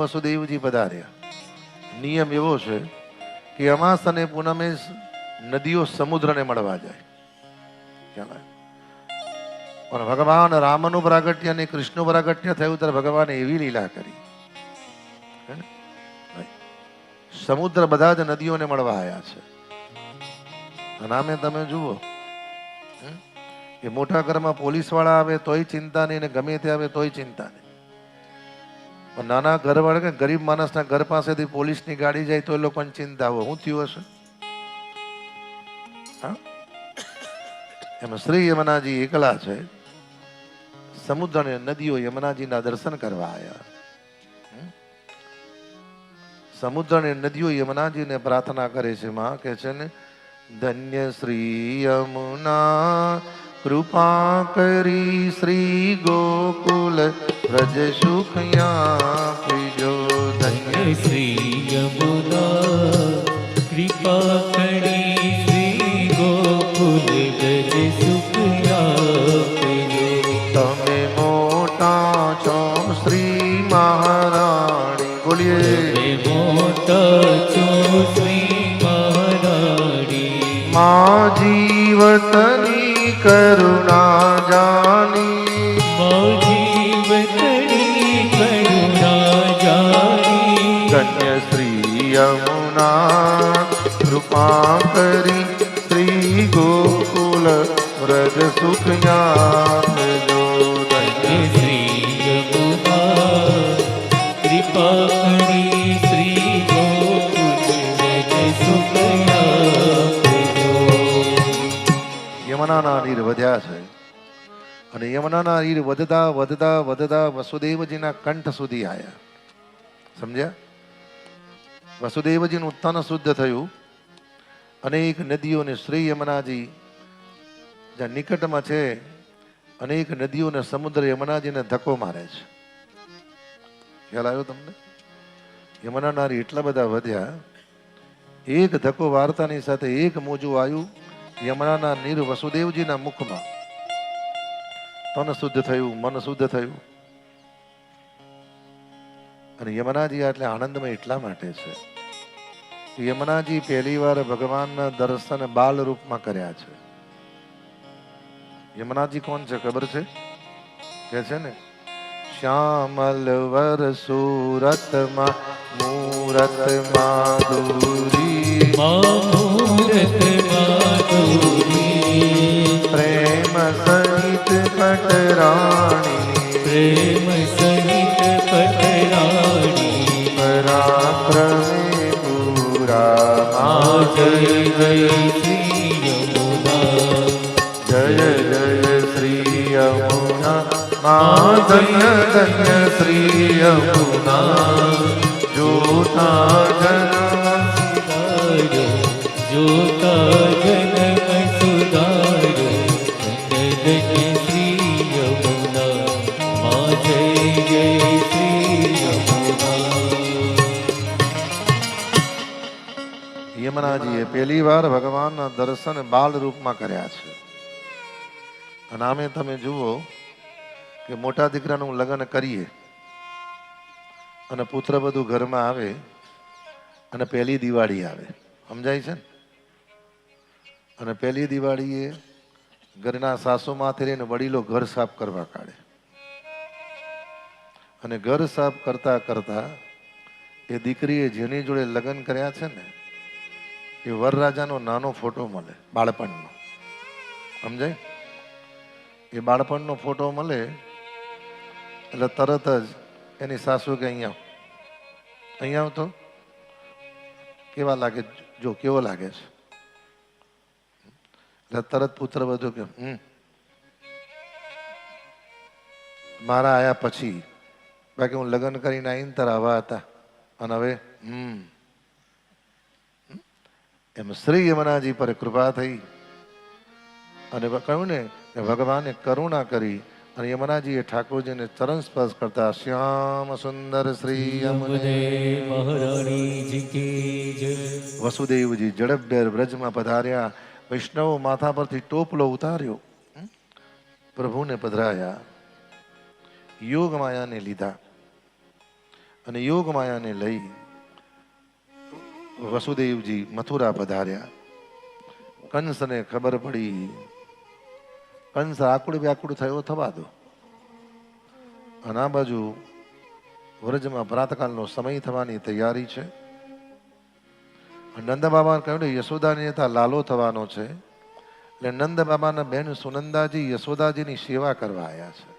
વસુદેવજી પધાર્યા. નિયમ એવો છે કે અમાસ અને પૂનમે નદીઓ સમુદ્રને મળવા જાય? પણ ભગવાન રામનું પ્રાગટ્ય અને કૃષ્ણનું પ્રાગટ્ય થયું ત્યારે ભગવાને એવી લીલા કરી. સમુદ્ર બધા જ નદીઓને મળવા આવ્યા છે. અને આમે તમે જુઓ? એ મોટા ઘરમાં પોલીસવાળા આવે તોય ચિંતા નહીં ને ગમે તે આવે તોય ચિંતા નહીં. પણ નાના ઘર વાળા કે ગરીબ માણસના ઘર પાસેથી પોલીસની ગાડી જાય તો એ લોકોને ચિંતા હોય. શું થયું હશે? એમાં શ્રી યમુનાજી એકલા છે. સમુદ્ર અને નદીઓ યમુનાજીના દર્શન કરવા આવ્યા. હમ? સમુદ્ર અને નદીઓ યમુનાજીને પ્રાર્થના કરે છે. માં કે છે ને, ધન્ય શ્રી યમુના કૃપા કરી શ્રી ગોકુલ વ્રજ સુખ આપજો ધન્ય શ્રી યમુના કૃપા કરી શ્રી ગોકુલ વ્રજ સુખ તમે મોટા છો શ્રી મહારાણી બોલીએ. જીવતની કરુણા જાની. જીવતની કરુણા જાણી ધન્ય શ્રી યમુના કૃપા કરી શ્રી ગોકુલ વ્રજ સુખ ધન્ય શ્રી યમુનાના નીર વધ્યા છે. અને યમુનાના નીર વધતા વધતા વધતા વસુદેવજીના કંઠ સુધી આવ્યા સમજ્યા? વસુદેવજીનું તન શુદ્ધ થયું. અનેક નદીઓને શ્રી યમુનાજી જ્યાં નિકટમાં છે, અનેક નદીઓને સમુદ્ર યમુનાજીને ધક્કો મારે છે. ખ્યાલ આવ્યો તમને? યમુના નારી એટલા બધા વધ્યા, એક ધક્કો વાર્તાની સાથે એક મોજું આવ્યું. યમુનાના નીર વસુદેવજીના મુખમાં. તન શુદ્ધ થયું, મન શુદ્ધ થયું. અને યમુનાજી એટલે આનંદમય એટલા માટે છે યમુનાજી પહેલી વાર ભગવાનના દર્શન બાલ રૂપમાં કર્યા છે. યમુનાજી કોણ છે ખબર છે? કે છે ને? શ્યામલ વર સુરતમાં મૂરત માધુરી મામૂરત સહિત પટરાણી. પ્રેમ સહિત પટરાણી. પરાક્રમે પૂરા મા. જય જય શ્રી યમુના. જય જય શ્રી યમુના. મા ધન્ય ધન્ય શ્રી યમુના. જોતા જન જોતા યમુનાજીએ પહેલી વાર ભગવાનના દર્શન બાલ રૂપમાં કર્યા છે. અને આમે તમે જુઓ કે મોટા દીકરાનું લગ્ન કરીએ. અને પુત્ર બધું ઘરમાં આવે અને પહેલી દિવાળી આવે. સમજાય છે ને? અને પહેલી દિવાળીએ ઘરના સાસુમાંથી રહીને વડીલો ઘર સાફ કરવા કાઢે. અને ઘર સાફ કરતા કરતા એ દીકરીએ જેની જોડે લગ્ન કર્યા છે ને, એ વરરાજાનો નાનો ફોટો મળે બાળપણનો. સમજાય? એ બાળપણનો ફોટો મળે એટલે તરત જ એની સાસુ કે અહીંયા. અહીંયા આવતો કેવા લાગે? જો કેવો લાગે છે? તરત પુત્ર બધું કે મારા આયા પછી બાકી હું લગ્ન કરીને આવીને તારા આવા હતા. અને હવે હમ એમ શ્રી યમુનાજી પર કૃપા થઈ. અને કહ્યું ને કે ભગવાને કરુણા કરી અને યમુનાજીએ ઠાકોરજીને ચરણ સ્પર્શ કરતા શ્યામ સુંદર શ્રી વસુદેવજી ઝડપભેર વ્રજમાં પધાર્યા વૈષ્ણવો માથા પરથી ટોપલો ઉતાર્યો? પ્રભુને પધરાયા. યોગ માયાને લીધા. અને યોગ માયાને લઈ વસુદેવજી મથુરા પધાર્યા. કંસને ખબર પડી કંસ આકુડ વ્યાકુડ થયો થવા દો. અને આ બાજુ વ્રજમાં પ્રાતકાલનો સમય થવાની તૈયારી છે. નંદ બાબાને કહ્યું ને, યશોદાની યથા લાલો થવાનો છે. એટલે નંદ બાબાના બેન સુનંદાજી યશોદાજીની સેવા કરવા આવ્યા છે.